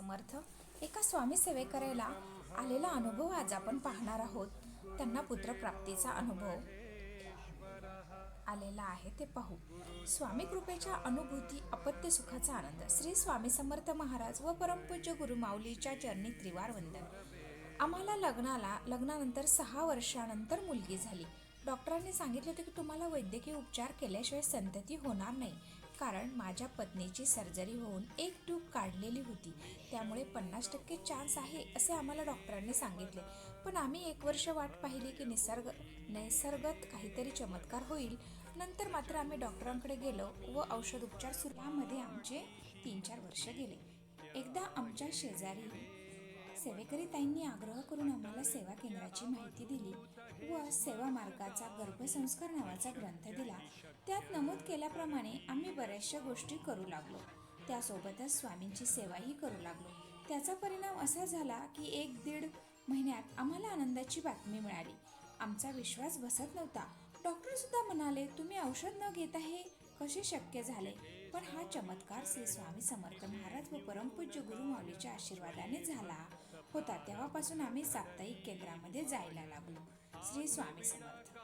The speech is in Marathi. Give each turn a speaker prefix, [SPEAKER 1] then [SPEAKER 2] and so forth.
[SPEAKER 1] समर्थ एका स्वामी सेवेकरायला आलेला अनुभव आज आपण पाहणार आहोत. त्यांना पुत्रप्राप्तीचा अनुभव. आलेला आहे ते पाहू. स्वामी कृपेच्या अनुभूती अपत्य सुखाचा आनंद. श्री स्वामी समर्थ महाराज व परमपूज्य गुरु माऊलीच्या चरणी त्रिवार वंदन. आम्हाला लग्नाला लग्नानंतर सहा वर्षानंतर मुलगी झाली. डॉक्टरांनी सांगितले होते की तुम्हाला वैद्यकीय उपचार केल्याशिवाय संतती होणार नाही. कारण माझ्या पत्नीची सर्जरी होऊन एक ट्यूब काढलेली होती. त्यामुळे पन्नास टक्के चान्स आहे असे आम्हाला डॉक्टरांनी सांगितले. पण आम्ही एक वर्ष वाट पाहिली की निसर्ग नैसर्गत काहीतरी चमत्कार होईल. नंतर मात्र आम्ही डॉक्टरांकडे गेलो व औषध उपचार सुरू यामध्ये आमचे तीन चार वर्ष गेले. एकदा आमच्या शेजारी सेवेकरी ताईंनी आग्रह करून आम्हाला सेवा केंद्राची माहिती दिली. सेवा मार्गाचा गर्भसंस्कार नावाचा ग्रंथ दिला. त्यात नमूद केल्याप्रमाणे आम्ही बऱ्याचशा गोष्टी करू लागलो. त्यासोबतच स्वामींची सेवाही करू लागलो. त्याचा परिणाम असा झाला की एक दीड महिन्यात आम्हाला आनंदाची बातमी मिळाली. आमचा विश्वास बसत नव्हता. डॉक्टर सुद्धा म्हणाले तुम्ही औषध न घेता हे कसे शक्य झाले? पण हा चमत्कार श्री स्वामी समर्थ महाराज व परमपूज्य गुरु माऊलीच्या आशीर्वादाने झाला. होता तेव्हापासून आम्ही साप्ताहिक केंद्रामध्ये जायला लागलो. श्री स्वामी समर्थ.